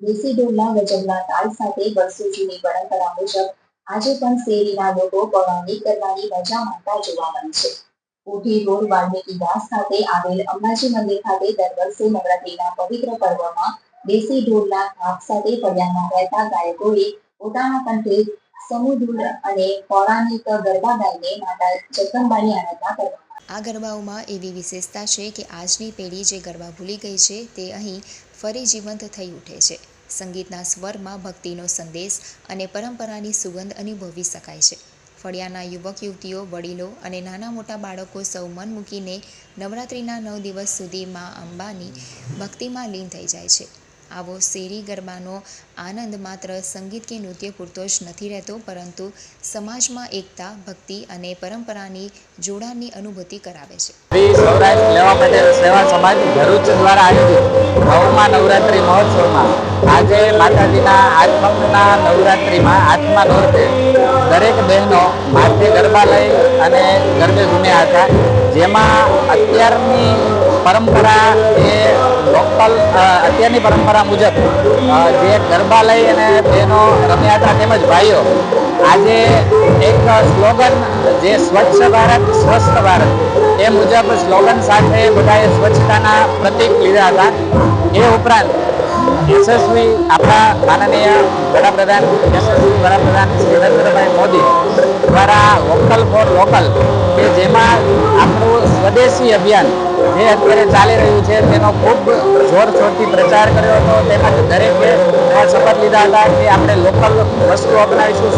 દેશી ઢોલના તાલ સાથે વર્ષો પરંપરા મુજબ આજે પણ શેરીના લોકો પૌરાણિક કરવાની મજા માણતા જોવા મળે છે. ઉઠી રોડ વાલ્મીકી દાસ ખાતે આવેલ અંબાજી મંદિર ખાતે દર વર્ષે નવરાત્રીના પવિત્ર પર્વમાં દેશી ઢોલના થાપ સાથે ફળિયામાં રહેતા ગાયકોએ પોતાના કંઠે સમુદ્ર અને પૌરાણિક ગરબા ગાઈને માતા જગદંબાની આરાધના કરવામાં આ ગરબાઓમાં એવી વિશેષતા છે કે આજની પેઢી જે ગરબા ભૂલી ગઈ છે તે અહીં ફરી જીવંત થઈ ઉઠે છે. સંગીતના સ્વરમાં ભક્તિનો સંદેશ અને પરંપરાની સુગંધ અનુભવી શકાય છે. ફળિયાના યુવક યુવતીઓ, વડીલો અને નાના મોટા બાળકો સૌ મન મૂકીને નવરાત્રિના નવ દિવસ સુધી મા અંબાની ભક્તિમાં લીન થઈ જાય છે. આવો શેરી ગરબાનો આનંદ માત્ર સંગીત કે નૃત્ય પૂરતો જ નથી રહેતો, પરંતુ સમાજમાં એકતા, ભક્તિ અને પરંપરાની જોડાણની અનુભૂતિ કરાવે છે. શ્રી સૌરાષ્ટ્ર લેવા પટેલ નવરાત્રિમાં આત્મા નોરતે દરેક બહેનો માથે ગરબા લઈ અને ગરબે ઘૂમ્યા હતા. જેમાં અત્યારની પરંપરા એ લોકલ અત્યારની પરંપરા મુજબ જે ગરબા લઈ અને બહેનો રમ્યા તેમજ ભાઈઓ, આજે એક સ્લોગન જે સ્વચ્છ ભારત, સ્વસ્થ ભારત, એ મુજબ સ્લોગન સાથે બધાએ સ્વચ્છતાના પ્રતિક લીધા હતા. એ ઉપરાંત યશસ્વી આપણા માનનીય વડાપ્રધાન, યશસ્વી વડાપ્રધાન શ્રી નરેન્દ્રભાઈ મોદી દ્વારા વોકલ ફોર લોકલ, કે જેમાં સ્વદેશી અભિયાન જે અત્યારે ચાલી રહ્યું છે, તેનો ખૂબ જોરશોરથી પ્રચાર કર્યો હતો. તેમજ દરેકે શપથ લીધા હતા કે આપણે લોકલ વસ્તુ અપનાવીશું